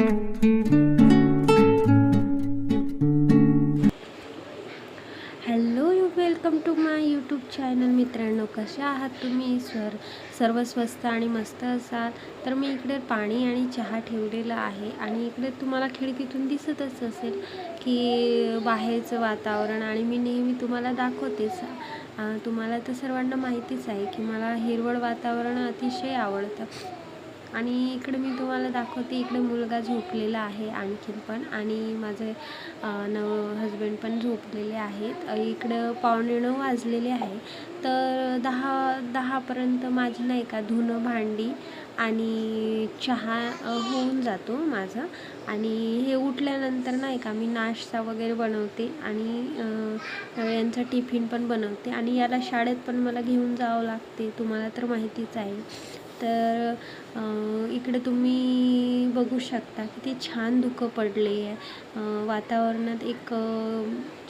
Hello you welcome to my YouTube channel. मित्रांनो कसे आहात तुम्ही? सर सर्व स्वस्त आणि मस्त असाल? तर मी इकडे पाणी आणि चहा ठेवलेला आहे आणि इकडे तुम्हाला खिडकीतून दिसतच असेल की बाहेरचं वातावरण आणि मी नेहमी तुम्हाला दाखवतेच. तुम्हाला तर सर्वांना माहितीच आहे की मला हिरवळ वातावरण अतिशय आवडतं. आणि इकडे मी तुम्हाला दाखवते इकडे मुलगा झोपलेला आहे आणखीन पण. आणि माझे नव हजबंड पण झोपलेले आहेत. इकडं पावणे नऊ वाजलेले आहे. तर दहा दहापर्यंत माझी नाही का धुणं भांडी आणि चहा होऊन जातो माझा. आणि हे उठल्यानंतर नाही का मी नाश्ता वगैरे बनवते आणि यांचा टिफिन पण बनवते. आणि याला शाळेत पण मला घेऊन जावं लागते. तुम्हाला तर माहितीच आहे. तर इकडे तुम्ही बघू शकता किती छान धुकं पडले आहे. वातावरणात एक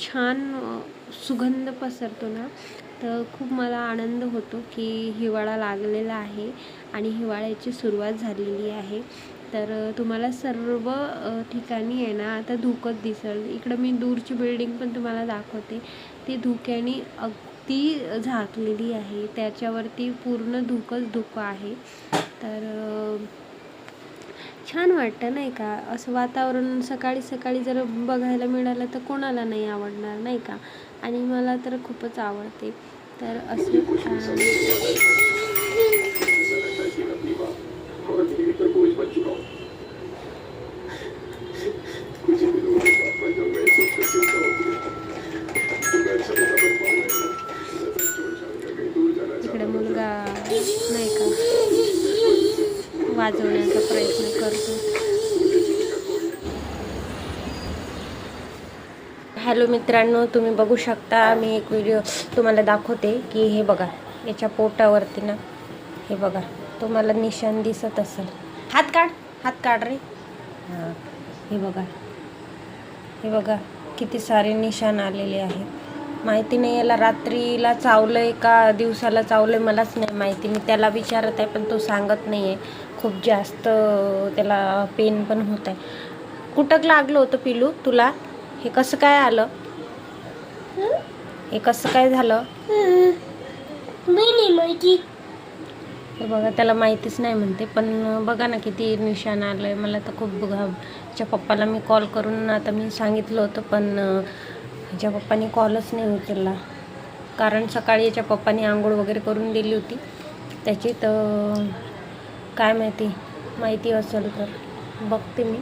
छान सुगंध पसरतो ना. तर खूप मला आनंद होतो की हिवाळा लागलेला आहे आणि हिवाळ्याची सुरुवात झालेली आहे. तर तुम्हाला सर्व ठिकाणी आहे ना आता धुकंच दिसेल. इकडं मी दूरची बिल्डिंग पण तुम्हाला दाखवते. ती धुक्याने अग ती झाकलेली आहे. त्याच्यावरती पूर्ण धुकंच धुकं आहे. तर छान वाटतं नाही का? असं वातावरण सकाळी सकाळी जर बघायला मिळालं तर कोणाला नाही आवडणार नाही का? आणि मला तर खूपच आवडते. तर असं नाही का? वाजवण्याचा प्रयत्न करतो हॅलो मित्रांनो तुम्ही बघू शकता मी एक व्हिडिओ तुम्हाला दाखवते की हे बघा याच्या पोटावरती ना हे बघा तुम्हाला निशाण दिसत असेल. हात काढ हात काढ रे. हां हे बघा. हे बघा किती सारे निशाण आलेले आहेत. माहिती नाही याला रात्रीला चावलंय का दिवसाला चावलंय मलाच नाही माहिती. मी त्याला विचारत आहे पण तो सांगत नाही आहे खूप जास्त त्याला पेन पण होत आहे कुठं लागलं होतं पिलू तुला? हे कसं काय आलं? हे कसं काय झालं? हे बघा त्याला माहितीच नाही म्हणते पण बघा ना किती निशाण आलं आहे मला तर खूप बघा पप्पाला मी कॉल करून आता मी सांगितलं होतं पण अं, पप्पाने कॉलच नाही उचलला. कारण सकाळी याच्या पप्पाने आंघोळ वगैरे करून दिली होती. त्याची तर काय माहिती माहिती असेल तर. बघते मी.